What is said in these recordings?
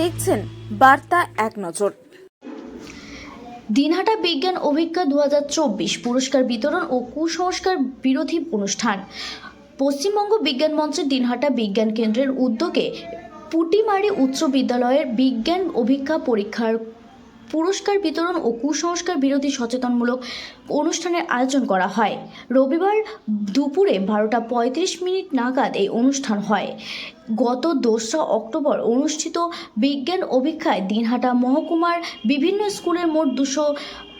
দেখছেন বার্তা এক নজর। দিনহাটা বিজ্ঞান অভিজ্ঞা দু পুরস্কার বিতরণ ও কুসংস্কার বিরোধী অনুষ্ঠান। পশ্চিমবঙ্গ বিজ্ঞান মঞ্চের দিনহাটা বিজ্ঞান কেন্দ্রের উদ্যোগে পুটিমারি উচ্চ বিদ্যালয়ের বিজ্ঞান অভিজ্ঞা পরীক্ষার পুরস্কার বিতরণ ও কুসংস্কার বিরোধী সচেতনমূলক অনুষ্ঠানের আয়োজন করা হয়। রবিবার দুপুরে বারোটা পঁয়ত্রিশ মিনিট নাগাদ এই অনুষ্ঠান হয়। গত দোসরা অক্টোবর অনুষ্ঠিত বিজ্ঞান অভিজ্ঞায় দিনহাটা মহকুমার বিভিন্ন স্কুলের মোট দুশো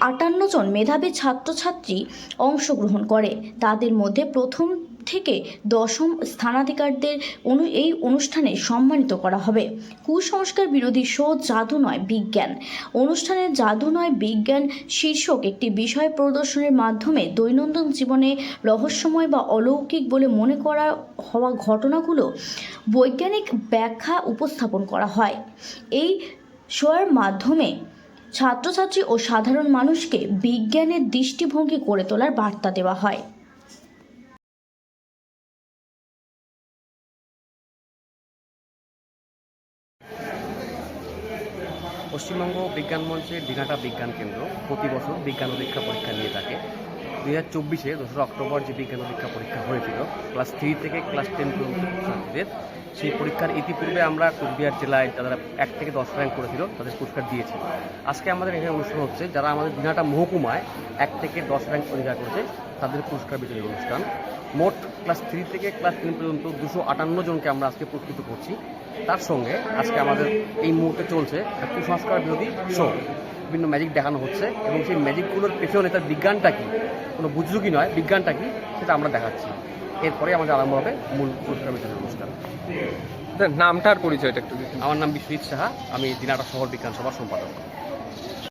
আটান্ন জন মেধাবী ছাত্রছাত্রী অংশগ্রহণ করে। তাদের মধ্যে প্রথম থেকে দশম স্থানাধিকারদের অনু, এই অনুষ্ঠানে সম্মানিত করা হবে। কুসংস্কার বিরোধী শো জাদু নয় বিজ্ঞান অনুষ্ঠানে জাদু নয় বিজ্ঞান শীর্ষক একটি বিষয় প্রদর্শনের মাধ্যমে দৈনন্দিন জীবনে রহস্যময় বা অলৌকিক বলে মনে করা হওয়া ঘটনাগুলো বৈজ্ঞানিক ব্যাখ্যা উপস্থাপন করা হয়। এই শোয়ের মাধ্যমে ছাত্রছাত্রী ও সাধারণ মানুষকে বিজ্ঞানের দৃষ্টিভঙ্গি গড়ে তোলার বার্তা দেওয়া হয়। পশ্চিমবঙ্গ বিজ্ঞান মঞ্চের দিনাটা বিজ্ঞান কেন্দ্র প্রতি বছর বিজ্ঞান পরীক্ষা পরীক্ষা নিয়ে থাকে। দু হাজার চব্বিশে দোসরা অক্টোবর যে বিজ্ঞান পরীক্ষা পরীক্ষা হয়েছিল, ক্লাস থ্রি থেকে ক্লাস টেন পর্যন্ত ছাত্রীদের সেই পরীক্ষার ইতিপূর্বে আমরা কুচবিহার জেলায় যারা এক থেকে দশ র্যাঙ্ক করেছিল, তাদের পুরস্কার দিয়েছি। আজকে আমাদের এখানে অনুষ্ঠান হচ্ছে, যারা আমাদের দিনাটা মহকুমায় এক থেকে দশ র্যাঙ্ক অধিকার করেছে, তাদের পুরস্কার বিতরণী অনুষ্ঠান। মোট ক্লাস থ্রি থেকে ক্লাস টেন পর্যন্ত দুশো আটান্ন জনকে আমরা আজকে পুরস্কৃত করছি। তার সঙ্গে আজকে আমাদের এই মুহূর্তে চলছে কুসংস্কার বিরোধী শো বিভিন্ন ম্যাজিক দেখানো হচ্ছে এবং সেই ম্যাজিকগুলোর পেছনে তার বিজ্ঞানটা কি? কোনো বুঝলুকি নয়, বিজ্ঞানটা কি? সেটা আমরা দেখাচ্ছি। এরপরে আমাদের আরম্ভ হবে মূল পুরস্কার বিতরণ অনুষ্ঠান নামটার পরিচয়টা একটু। আমার নাম বিশ্বজিৎ সাহা আমি দিনাটা শহর বিজ্ঞান সভার সম্পাদক